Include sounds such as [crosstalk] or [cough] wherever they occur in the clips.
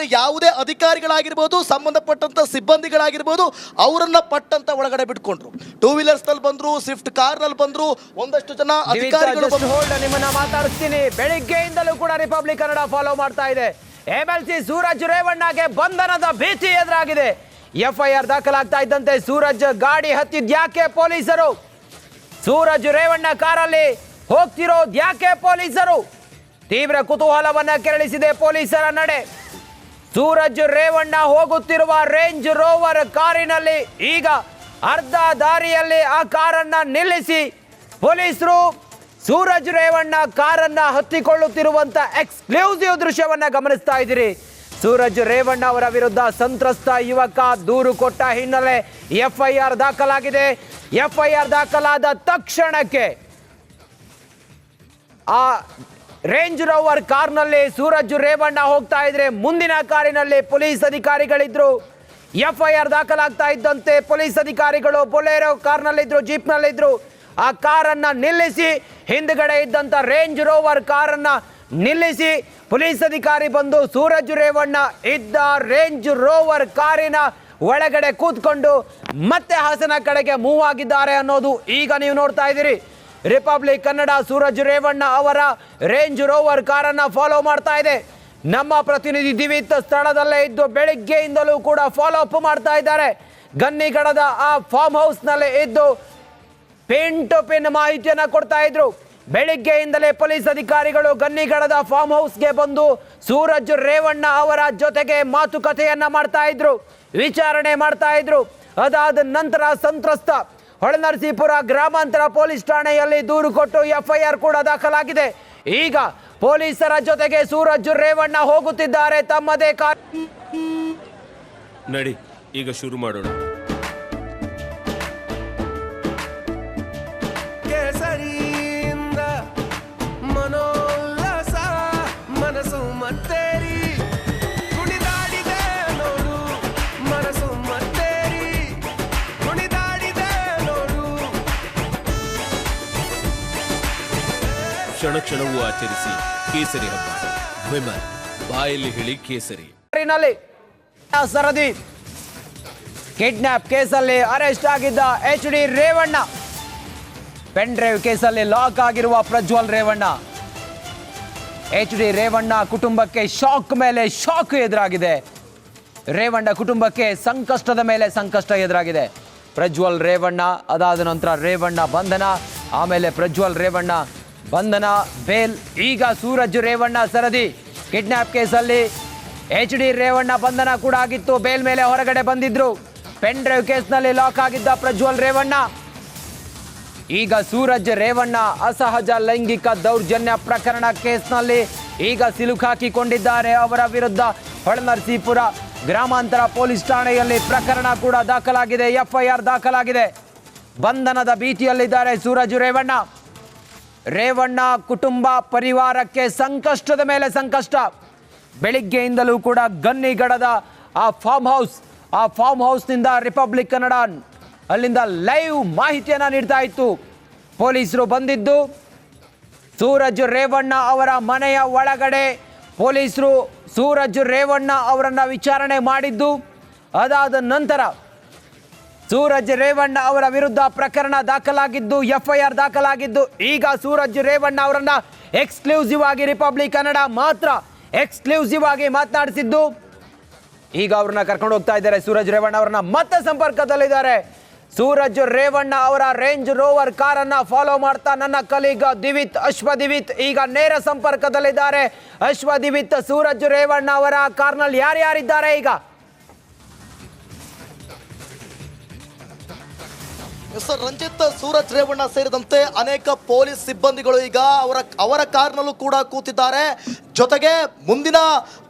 ಆದ್ರೆ ಯಾವುದೇ ಅಧಿಕಾರಿಗಳಾಗಿರ್ಬೋದು ಸಂಬಂಧಪಟ್ಟಂತ ಸಿಬ್ಬಂದಿಗಳಾಗಿರ್ಬೋದು ಅವರನ್ನ ಪಟ್ಟಂತ ಒಳಗಡೆ ಬಿಟ್ಕೊಂಡ್ರು. ಟೂ ವೀಲರ್ಸ್ನಲ್ಲಿ ಬಂದ್ರು ಸ್ವಿಫ್ಟ್ ಕಾರ್ನಲ್ಲಿ ಬಂದ್ರು ಒಂದಷ್ಟು ಜನ ಅಧಿಕಾರಿಗಳು ನಿಮ್ಮನ್ನ ಮಾತಾಡಿಸ್ತೀನಿ. ಬೆಳಿಗ್ಗೆಯಿಂದಲೂ ಕೂಡ ರಿಪಬ್ಲಿಕ್ ಕನ್ನಡ ಫಾಲೋ ಮಾಡ್ತಾ ಇದೆ. ಎಂ ಎಲ್ ಸಿ ಸೂರಜ್ ರೇವಣ್ಣಗೆ ಬಂಧನದ ಭೀತಿ ಎದುರಾಗಿದೆ. ಎಫ್ಐಆರ್ ದಾಖಲಾಗ್ತಾ ಇದ್ದಂತೆ ಸೂರಜ್ ಗಾಡಿ ಹತ್ತಿದ್ಯಾಕೆ ಪೊಲೀಸರು? ಸೂರಜ್ ರೇವಣ್ಣ ಕಾರಲ್ಲಿ ಹೋಗ್ತಿರೋದ್ ಯಾಕೆ ಪೊಲೀಸರು? ತೀವ್ರ ಕುತೂಹಲವನ್ನ ಕೆರಳಿಸಿದೆ ಪೊಲೀಸರ ನಡೆ. ಸೂರಜ್ ರೇವಣ್ಣ ಹೋಗುತ್ತಿರುವ ರೇಂಜ್ ರೋವರ್ ಕಾರಿನಲ್ಲಿ ಈಗ ಅರ್ಧ ದಾರಿಯಲ್ಲಿ ಆ ಕಾರನ್ನ ನಿಲ್ಲಿಸಿ ಪೊಲೀಸರು ಸೂರಜ್ ರೇವಣ್ಣ ಕಾರನ್ನ ಹತ್ತಿಕೊಳ್ಳುತ್ತಿರುವಂತ ಎಕ್ಸ್ಕ್ಲೂಸಿವ್ ದೃಶ್ಯವನ್ನ ಗಮನಿಸ್ತಾ ಇದ್ದೀರಿ. ಸೂರಜ್ ರೇವಣ್ಣ ಅವರ ವಿರುದ್ಧ ಸಂತ್ರಸ್ತ ಯುವಕ ದೂರು ಕೊಟ್ಟ ಹಿನ್ನೆಲೆ ಎಫ್ಐಆರ್ ದಾಖಲಾಗಿದೆ. ಎಫ್ಐಆರ್ ದಾಖಲಾದ ತಕ್ಷಣಕ್ಕೆ ಆ ರೇಂಜ್ ರೋವರ್ ಕಾರ್ನಲ್ಲಿ ಸೂರಜ್ ರೇವಣ್ಣ ಹೋಗ್ತಾ ಇದ್ರೆ ಮುಂದಿನ ಕಾರಿನಲ್ಲಿ ಪೊಲೀಸ್ ಅಧಿಕಾರಿಗಳಿದ್ರು. ಎಫ್ಐಆರ್ ದಾಖಲಾಗ್ತಾ ಇದ್ದಂತೆ ಪೊಲೀಸ್ ಅಧಿಕಾರಿಗಳು ಬೊಲೇರೋ ಕಾರ್ನಲ್ಲಿದ್ರು, ಜೀಪ್ನಲ್ಲಿದ್ರು. ಆ ಕಾರನ್ನ ನಿಲ್ಲಿಸಿ ಹಿಂದ್ಗಡೆ ಇದ್ದಂತ ರೇಂಜ್ ರೋವರ್ ಕಾರನ್ನ ನಿಲ್ಲಿಸಿ ಪೊಲೀಸ್ ಅಧಿಕಾರಿ ಬಂದು ಸೂರಜ್ ರೇವಣ್ಣ ಇದ್ದ ರೇಂಜ್ ರೋವರ್ ಕಾರಿನ ಒಳಗಡೆ ಕೂತ್ಕೊಂಡು ಮತ್ತೆ ಹಾಸನ ಕಡೆಗೆ ಮೂವ್ ಆಗಿದ್ದಾರೆ ಅನ್ನೋದು ಈಗ ನೀವು ನೋಡ್ತಾ ಇದ್ದೀರಿ. ರಿಪಬ್ಲಿಕ್ ಕನ್ನಡ ಸೂರಜ್ ರೇವಣ್ಣ ಅವರ ರೇಂಜ್ ರೋವರ್ ಕಾರನ್ನ ಫಾಲೋ ಮಾಡ್ತಾ ಇದೆ. ನಮ್ಮ ಪ್ರತಿನಿಧಿ ದಿವಿತ್ ಸ್ಥಳದಲ್ಲೇ ಇದ್ದು ಬೆಳಿಗ್ಗೆಯಿಂದಲೂ ಕೂಡ ಫಾಲೋ ಅಪ್ ಮಾಡ್ತಾ ಇದ್ದಾರೆ. ಗನ್ನಿಗಡದ ಆ ಫಾರ್ಮ್ ಹೌಸ್ನಲ್ಲಿ ಇದ್ದು ಪಿನ್ ಟು ಪಿನ್ ಮಾಹಿತಿಯನ್ನು ಕೊಡ್ತಾ ಇದ್ರು. ಬೆಳಿಗ್ಗೆಯಿಂದಲೇ ಪೊಲೀಸ್ ಅಧಿಕಾರಿಗಳು ಗನ್ನಿಗಡದ ಫಾರ್ಮ್ ಹೌಸ್ಗೆ ಬಂದು ಸೂರಜ್ ರೇವಣ್ಣ ಅವರ ಜೊತೆಗೆ ಮಾತುಕತೆಯನ್ನ ಮಾಡ್ತಾ ಇದ್ರು. ವಿಚಾರಣೆ ಮಾಡ್ತಾ ಇದ್ರು. ಅದಾದ ನಂತರ ಸಂತ್ರಸ್ತ ಹೊಳೆನರಸೀಪುರ ಗ್ರಾಮಾಂತರ ಪೊಲೀಸ್ ಠಾಣೆಯಲ್ಲಿ ದೂರು ಕೊಟ್ಟು ಎಫ್ಐಆರ್ ಕೂಡ ದಾಖಲಾಗಿದೆ. ಈಗ ಪೊಲೀಸರ ಜೊತೆಗೆ ಸೂರಜ್ ರೇವಣ್ಣ ಹೋಗುತ್ತಿದ್ದಾರೆ. ತಮ್ಮದೇ ಕಾರ್ ನಡಿ, ಈಗ ಶುರು ಮಾಡೋಣ. ಕ್ಷಣ ಕ್ಷಣವೂ ಆಚರಿಸಿ ಕೇಸರಿ ಹಬ್ಬ. ವಿಮಲ್, ಬಾಯಲ್ಲಿ ಹೇಳಿ ಕೇಸರಿ. ಸರದಿ ಕಿಡ್ನಾಪ್ ಕೇಸಲ್ಲಿ ಅರೆಸ್ಟ್ ಆಗಿದ್ದ H D Revanna. Pen drive ಕೇಸಲ್ಲಿ ಲಾಕ್ ಆಗಿರುವ ಪ್ರಜ್ವಲ್ ರೇವಣ್ಣ. ಎಚ್ ಡಿ ರೇವಣ್ಣ ಕುಟುಂಬಕ್ಕೆ ಶಾಕ್ ಮೇಲೆ ಶಾಕ್ ಎದುರಾಗಿದೆ. ರೇವಣ್ಣ ಕುಟುಂಬಕ್ಕೆ ಸಂಕಷ್ಟದ ಮೇಲೆ ಸಂಕಷ್ಟ ಎದುರಾಗಿದೆ. ಪ್ರಜ್ವಲ್ ರೇವಣ್ಣ, ಅದಾದ ನಂತರ ರೇವಣ್ಣ ಬಂಧನ, ಆಮೇಲೆ ಪ್ರಜ್ವಲ್ ರೇವಣ್ಣ ಬಂಧನ, ಬೇಲ್, ಈಗ ಸೂರಜ್ ರೇವಣ್ಣ ಸರದಿ. ಕಿಡ್ನಾಪ್ ಕೇಸಲ್ಲಿ ಎಚ್ ಡಿ ರೇವಣ್ಣ ಬಂಧನ ಕೂಡ ಆಗಿತ್ತು. ಬೇಲ್ ಮೇಲೆ ಹೊರಗಡೆ ಬಂದಿದ್ರು. ಪೆನ್ ಡ್ರೈವ್ ಕೇಸ್ನಲ್ಲಿ ಲಾಕ್ ಆಗಿದ್ದ ಪ್ರಜ್ವಲ್ ರೇವಣ್ಣ. ಈಗ ಸೂರಜ್ ರೇವಣ್ಣ ಅಸಹಜ ಲೈಂಗಿಕ ದೌರ್ಜನ್ಯ ಪ್ರಕರಣ ಕೇಸ್ನಲ್ಲಿ ಈಗ ಸಿಲುಕಾಕಿಕೊಂಡಿದ್ದಾರೆ ಅವರ ವಿರುದ್ಧ ಹೊಳೆನರಸೀಪುರ ಗ್ರಾಮಾಂತರ ಪೊಲೀಸ್ ಠಾಣೆಯಲ್ಲಿ ಪ್ರಕರಣ ಕೂಡ ದಾಖಲಾಗಿದೆ. ಎಫ್ಐಆರ್ ದಾಖಲಾಗಿದೆ. ಬಂಧನದ ಭೀತಿಯಲ್ಲಿದ್ದಾರೆ ಸೂರಜ್ ರೇವಣ್ಣ. ರೇವಣ್ಣ ಕುಟುಂಬ ಪರಿವಾರಕ್ಕೆ ಸಂಕಷ್ಟದ ಮೇಲೆ ಸಂಕಷ್ಟ. ಬೆಳಿಗ್ಗೆಯಿಂದಲೂ ಕೂಡ ಗನ್ನಿಗಡದ ಆ ಫಾರ್ಮ್ ಹೌಸ್ ಆ ಫಾರ್ಮ್ ಹೌಸ್ನಿಂದ ರಿಪಬ್ಲಿಕ್ ಕನ್ನಡ ಅಲ್ಲಿಂದ ಲೈವ್ ಮಾಹಿತಿಯನ್ನು ನೀಡ್ತಾ ಇತ್ತು. ಪೊಲೀಸರು ಬಂದಿದ್ದು, ಸೂರಜ್ ರೇವಣ್ಣ ಅವರ ಮನೆಯ ಒಳಗಡೆ ಪೊಲೀಸರು ಸೂರಜ್ ರೇವಣ್ಣ ಅವರನ್ನು ವಿಚಾರಣೆ ಮಾಡಿದ್ದು. ಅದಾದ ನಂತರ ಸೂರಜ್ ರೇವಣ್ಣ ಅವರ ವಿರುದ್ಧ ಪ್ರಕರಣ ದಾಖಲಾಗಿದ್ದು, ಎಫ್ಐಆರ್ ದಾಖಲಾಗಿದ್ದು, ಈಗ ಸೂರಜ್ ರೇವಣ್ಣ ಅವರನ್ನ ಎಕ್ಸ್ಕ್ಲೂಸಿವ್ ಆಗಿ ರಿಪಬ್ಲಿಕ್ ಕನ್ನಡ ಮಾತ್ರ ಎಕ್ಸ್ಕ್ಲೂಸಿವ್ ಆಗಿ ಮಾತನಾಡಿಸಿದ್ದು. ಈಗ ಅವ್ರನ್ನ ಕರ್ಕೊಂಡು ಹೋಗ್ತಾ ಇದ್ದಾರೆ ಸೂರಜ್ ರೇವಣ್ಣ ಅವರನ್ನ. ಮತ್ತೆ ಸಂಪರ್ಕದಲ್ಲಿದ್ದಾರೆ ಸೂರಜ್ ರೇವಣ್ಣ ಅವರ ರೇಂಜ್ ರೋವರ್ ಕಾರನ್ನ ಫಾಲೋ ಮಾಡ್ತಾ ನನ್ನ ಕಲೀಗ ದಿವಿತ್ ಅಶ್ವ ದಿವಿತ್ ಈಗ ನೇರ ಸಂಪರ್ಕದಲ್ಲಿದ್ದಾರೆ. ಅಶ್ವ ದಿವಿತ್ ಸೂರಜ್ ರೇವಣ್ಣ ಅವರ ಕಾರ್ನಲ್ಲಿ ಯಾರ್ಯಾರಿದ್ದಾರೆ ಈಗ? ಸರ್ ರಂಜಿತ್ ಸೂರಜ್ ರೇವಣ್ಣ ಸೇರಿದಂತೆ ಅನೇಕ ಪೊಲೀಸ್ ಸಿಬ್ಬಂದಿಗಳು ಈಗ ಅವರ ಅವರ ಕಾರ್ನಲ್ಲೂ ಕೂಡ ಕೂತಿದ್ದಾರೆ. ಜೊತೆಗೆ ಮುಂದಿನ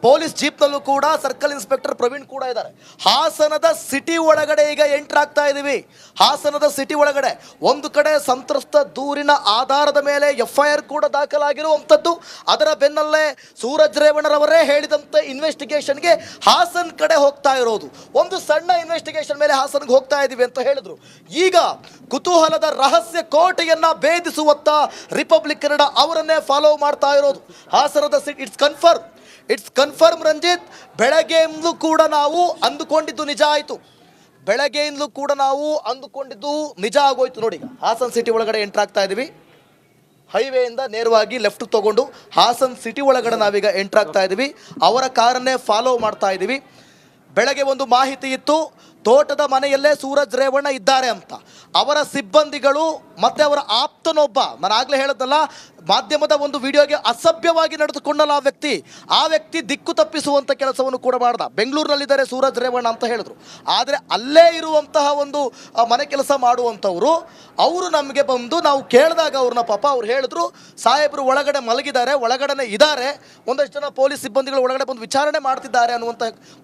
ಪೊಲೀಸ್ ಜೀಪ್ನಲ್ಲೂ ಕೂಡ ಸರ್ಕಲ್ ಇನ್ಸ್ಪೆಕ್ಟರ್ ಪ್ರವೀಣ್ ಕೂಡ ಇದ್ದಾರೆ. ಹಾಸನದ ಸಿಟಿ ಒಳಗಡೆ ಈಗ ಎಂಟರ್ ಆಗ್ತಾ ಇದ್ದೀವಿ ಹಾಸನದ ಸಿಟಿ ಒಳಗಡೆ ಒಂದು ಕಡೆ ಸಂತ್ರಸ್ತ ದೂರಿನ ಆಧಾರದ ಮೇಲೆ ಎಫ್ಐಆರ್ ಕೂಡ ದಾಖಲಾಗಿರುವಂಥದ್ದು. ಅದರ ಬೆನ್ನಲ್ಲೇ ಸೂರಜ್ ರೇವಣ್ಣರವರೇ ಹೇಳಿದಂತೆ ಇನ್ವೆಸ್ಟಿಗೇಷನ್ಗೆ ಹಾಸನ್ ಕಡೆ ಹೋಗ್ತಾ ಇರೋದು. ಒಂದು ಸಣ್ಣ ಇನ್ವೆಸ್ಟಿಗೇಷನ್ ಮೇಲೆ ಹಾಸನ್ಗೆ ಹೋಗ್ತಾ ಇದ್ದೀವಿ ಅಂತ ಹೇಳಿದ್ರು. ಈಗ ಕುತೂಹಲದ ರಹಸ್ಯ ಕೋಟೆಯನ್ನ ಭೇದಿಸುವತ್ತ ರಿಪಬ್ಲಿಕ್ ಕನ್ನಡ ಅವರನ್ನೇ ಫಾಲೋ ಮಾಡ್ತಾ ಇರೋದು. ಹಾಸನದ city it's confirm it's confirm Ranjith ಬೆಳಗ್ಗೆಯಿಂದಲೂ ಕೂಡ ನಾವು ಅಂದುಕೊಂಡಿದ್ದು ನಿಜ ಆಯಿತು. ಬೆಳಗ್ಗೆಯಿಂದಲೂ ಕೂಡ ನಾವು ಅಂದುಕೊಂಡಿದ್ದು ನಿಜ ಆಗೋಯ್ತು ನೋಡಿ. ಹಾಸನ್ ಸಿಟಿ ಒಳಗಡೆ ಎಂಟ್ರ್ ಆಗ್ತಾ ಇದ್ದೀವಿ ಹೈವೇಯಿಂದ ನೇರವಾಗಿ ಲೆಫ್ಟ್ ತಗೊಂಡು ಹಾಸನ್ ಸಿಟಿ ಒಳಗಡೆ ನಾವೀಗ ಎಂಟ್ರ್ ಆಗ್ತಾ ಇದ್ದೀವಿ ಅವರ ಕಾರನ್ನೇ ಫಾಲೋ ಮಾಡ್ತಾ ಇದ್ದೀವಿ ಬೆಳಗ್ಗೆ ಒಂದು ಮಾಹಿತಿ ಇತ್ತು. ತೋಟದ ಮನೆಯಲ್ಲೇ ಸೂರಜ್ ರೇವಣ್ಣ ಇದ್ದಾರೆ ಅಂತ. ಅವರ ಸಿಬ್ಬಂದಿಗಳು ಮತ್ತು ಅವರ ಆಪ್ತನೊಬ್ಬ. ನಾನು ಆಗಲೇ ಹೇಳದ್ನಲ್ಲ ಮಾಧ್ಯಮದ ಒಂದು ವಿಡಿಯೋಗೆ ಅಸಭ್ಯವಾಗಿ ನಡೆದುಕೊಂಡಲ್ಲ ಆ ವ್ಯಕ್ತಿ ಆ ವ್ಯಕ್ತಿ ದಿಕ್ಕು ತಪ್ಪಿಸುವಂಥ ಕೆಲಸವನ್ನು ಕೂಡ ಮಾಡ್ದ. ಬೆಂಗಳೂರಿನಲ್ಲಿದ್ದಾರೆ ಸೂರಜ್ ರೇವಣ್ಣ ಅಂತ ಹೇಳಿದ್ರು. ಆದರೆ ಅಲ್ಲೇ ಇರುವಂತಹ ಒಂದು ಮನೆ ಕೆಲಸ ಮಾಡುವಂಥವರು, ಅವರು ನಮಗೆ ಬಂದು ನಾವು ಕೇಳಿದಾಗ ಅವ್ರನ್ನ ಪಾಪ ಅವ್ರು ಹೇಳಿದ್ರು, ಸಾಹೇಬರು ಒಳಗಡೆ ಮಲಗಿದ್ದಾರೆ, ಒಳಗಡೆನೆ ಇದ್ದಾರೆ, ಒಂದಷ್ಟು ಜನ ಪೊಲೀಸ್ ಸಿಬ್ಬಂದಿಗಳು ಒಳಗಡೆ ಬಂದು ವಿಚಾರಣೆ ಮಾಡ್ತಿದ್ದಾರೆ ಅನ್ನುವಂಥ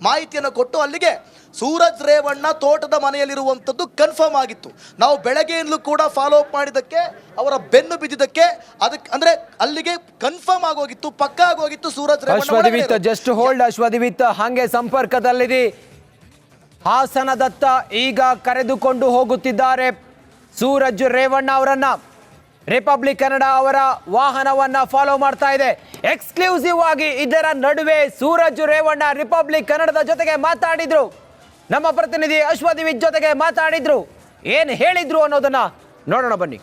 ಮಾಹಿತಿಯನ್ನು ಕೊಟ್ಟು ಅಲ್ಲಿಗೆ ಸೂರಜ್ ರೇವಣ್ಣ ತೋಟದ ಮನೆಯಲ್ಲಿರುವಂಥದ್ದು ಕನ್ಫರ್ಮ್ ಆಗಿತ್ತು. ನಾವು ಬೆಳಗ್ಗೆಯಿಂದಲೂ ಕೂಡ ಫಾಲೋ ಅಪ್ ಮಾಡಿದ್ದಕ್ಕೆ, ಅವರ ಬೆನ್ನು ಬಿದ್ದಿದ್ದಕ್ಕೆ, ಅದಕ್ಕೆ ಅಂದ್ರೆ ಅಲ್ಲಿಗೆ ಕನ್ಫರ್ಮ್ ಆಗೋಗಿತ್ತು, ಪಕ್ಕ ಆಗೋಗಿತ್ತು ಸೂರಜ್ ಅಶ್ವದಿವಿತ್. ಜಸ್ಟ್ ಹೋಲ್ಡ್ ಅಶ್ವದಿವಿತ್, ಹಾಗೆ ಸಂಪರ್ಕದಲ್ಲಿದೆ ಹಾಸನದತ್ತ ಈಗ ಕರೆದುಕೊಂಡು ಹೋಗುತ್ತಿದ್ದಾರೆ ಸೂರಜ್ ರೇವಣ್ಣ ಅವರನ್ನ. ರಿಪಬ್ಲಿಕ್ ಕನ್ನಡ ಅವರ ವಾಹನವನ್ನ ಫಾಲೋ ಮಾಡ್ತಾ ಇದೆ. ಎಕ್ಸ್ಕ್ಲೂಸಿವ್ ಆಗಿ ಇದರ ನಡುವೆ ಸೂರಜ್ ರೇವಣ್ಣ ರಿಪಬ್ಲಿಕ್ ಕನ್ನಡದ ಜೊತೆಗೆ ಮಾತಾಡಿದ್ರು. ನಮ್ಮ ಪ್ರತಿನಿಧಿ ಅಶ್ವದಿವಿತ್ ಜೊತೆಗೆ ಮಾತಾಡಿದ್ರು. ಏನ್ ಹೇಳಿದ್ರು ಅನ್ನೋದನ್ನ ನೋಡೋಣ ಬನ್ನಿ.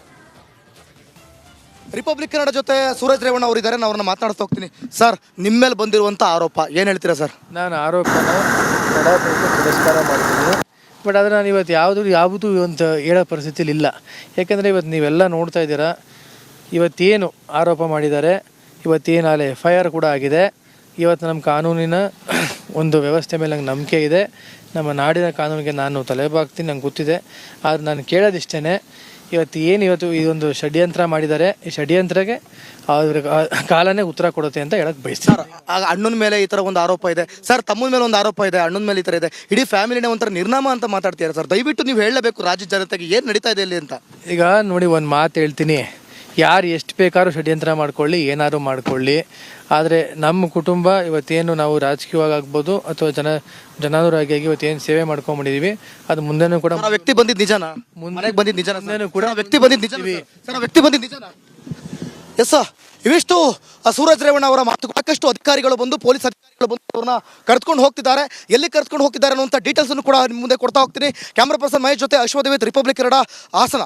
ರಿಪಬ್ಲಿಕ್ ಕನ್ನಡ ಜೊತೆ ಸೂರಜ್ ರೇವಣ್ಣ ಅವರು ಇದ್ದಾರೆ ನಾನು ಅವ್ರನ್ನ ಮಾತಾಡ್ತಾ ಹೋಗ್ತೀನಿ. ಸರ್ ನಿಮ್ಮ ಮೇಲೆ ಬಂದಿರುವಂಥ ಆರೋಪ, ಏನು ಹೇಳ್ತೀರಾ ಸರ್ ನಾನು ಕಡಾಖಂಡಿತ ತಿರಸ್ಕಾರ ಮಾಡ್ತೀನಿ. ಬಟ್ ಆದರೆ ನಾನು ಇವತ್ತು ಯಾವುದು ಯಾವುದು ಅಂತ ಹೇಳೋ ಪರಿಸ್ಥಿತಿಲಿ ಇಲ್ಲ. ಯಾಕೆಂದರೆ ಇವತ್ತು ನೀವೆಲ್ಲ ನೋಡ್ತಾ ಇದ್ದೀರಾ, ಇವತ್ತೇನು ಆರೋಪ ಮಾಡಿದ್ದಾರೆ, ಇವತ್ತೇನು ಅಲ್ಲಿ ಎಫ್ ಐ ಆರ್ ಕೂಡ ಆಗಿದೆ. ಇವತ್ತು ನಮ್ಮ ಕಾನೂನಿನ [coughs] ಒಂದು ವ್ಯವಸ್ಥೆ ಮೇಲೆ ನಂಗೆ ನಂಬಿಕೆ ಇದೆ. ನಮ್ಮ ನಾಡಿನ ಕಾನೂನಿಗೆ ನಾನು ತಲೆಬಾಗ್ತೀನಿ, ನಂಗೆ ಗೊತ್ತಿದೆ. ಆದರೆ ನಾನು ಕೇಳೋದಿಷ್ಟೇ ಇವತ್ತು ಏನು ಇವತ್ತು ಇದೊಂದು ಷಡ್ಯಂತ್ರ ಮಾಡಿದ್ದಾರೆ ಈ ಷಡ್ಯಂತ್ರಕ್ಕೆ ಅವ್ರ ಕಾಲನೇ ಉತ್ತರ ಕೊಡುತ್ತೆ ಅಂತ ಹೇಳಕ್ ಬಯಸ್ತಾರೆ ಸರ್ ಆಗ ಅಣ್ಣನ ಮೇಲೆ ಈ ತರ ಒಂದು ಆರೋಪ ಇದೆ. ಸರ್ ತಮ್ಮನ ಮೇಲೆ ಒಂದು ಆರೋಪ ಇದೆ ಅಣ್ಣನ ಮೇಲೆ ಈ ತರ ಇದೆ. ಇಡೀ ಫ್ಯಾಮಿಲಿನೇ ಒಂಥರ ನಿರ್ನಾಮ ಅಂತ ಮಾತಾಡ್ತೀರಾ ಸರ್? ದಯವಿಟ್ಟು ನೀವು ಹೇಳಬೇಕು ರಾಜ್ಯ ಜನತೆಗೆ ಏನು ನಡೀತಾ ಇದೆ ಇಲ್ಲಿ ಅಂತ. ಈಗ ನೋಡಿ ಒಂದು ಮಾತು ಹೇಳ್ತೀನಿ. ಯಾರು ಎಷ್ಟು ಬೇಕಾದ್ರೂ ಷಡ್ಯಂತ್ರ ಮಾಡ್ಕೊಳ್ಳಿ ಏನಾದ್ರು ಮಾಡ್ಕೊಳ್ಳಿ. ಆದರೆ ನಮ್ಮ ಕುಟುಂಬ ಇವತ್ತೇನು ನಾವು ರಾಜಕೀಯವಾಗಿ ಆಗ್ಬೋದು ಅಥವಾ ಜನ ಜನಾನುರಾಗಿಯಾಗಿ ಇವತ್ತೇನು ಸೇವೆ ಮಾಡ್ಕೊಂಡ್ಬಿಟ್ಟಿದೀವಿ ಅದು ಮುಂದೆನೂ ಕೂಡ ವ್ಯಕ್ತಿ ಬಂದಿದ್ದು ನಿಜನಾ? ಮನೆಗೆ ಬಂದಿದ್ದು? ಸರ್, ಆ ವ್ಯಕ್ತಿ ಬಂದಿದ್ದು ನಿಜ ವ್ಯಕ್ತಿ ಬಂದಿದ್ದು ನಿಜನಾ? ಎಸ್ ಇವಿಷ್ಟು ಸೂರಜ್ ರೇವಣ್ಣ ಅವರ ಮಾತು ಸಾಕಷ್ಟು ಅಧಿಕಾರಿಗಳು ಬಂದು ಪೊಲೀಸ್ ಅಧಿಕಾರಿಗಳು ಬಂದು ಅವ್ರನ್ನ ಕರೆದುಕೊಂಡು ಹೋಗ್ತಿದ್ದಾರೆ. ಎಲ್ಲಿ ಕರೆದುಕೊಂಡು ಹೋಗ್ತಿದ್ದಾರೆ ಅನ್ನುವಂಥ ಡೀಟೇಲ್ಸ್ ಅನ್ನು ಕೂಡ ನಿಮ್ಮ ಮುಂದೆ ಕೊಡ್ತಾ ಹೋಗ್ತೀನಿ. ಕ್ಯಾಮ್ರಾ ಪರ್ಸನ್ ಮಹೇಶ್ ಜೊತೆ ಅಶ್ವದೇವಿತ್ republic Kannada Hassan.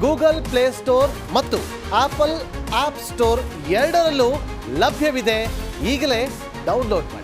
Google Play Store ಮತ್ತು ಆಪಲ್ ಆಪ್ ಸ್ಟೋರ್ ಎರಡರಲ್ಲೂ ಲಭ್ಯವಿದೆ. ಈಗಲೇ ಡೌನ್ಲೋಡ್ ಮಾಡಿ.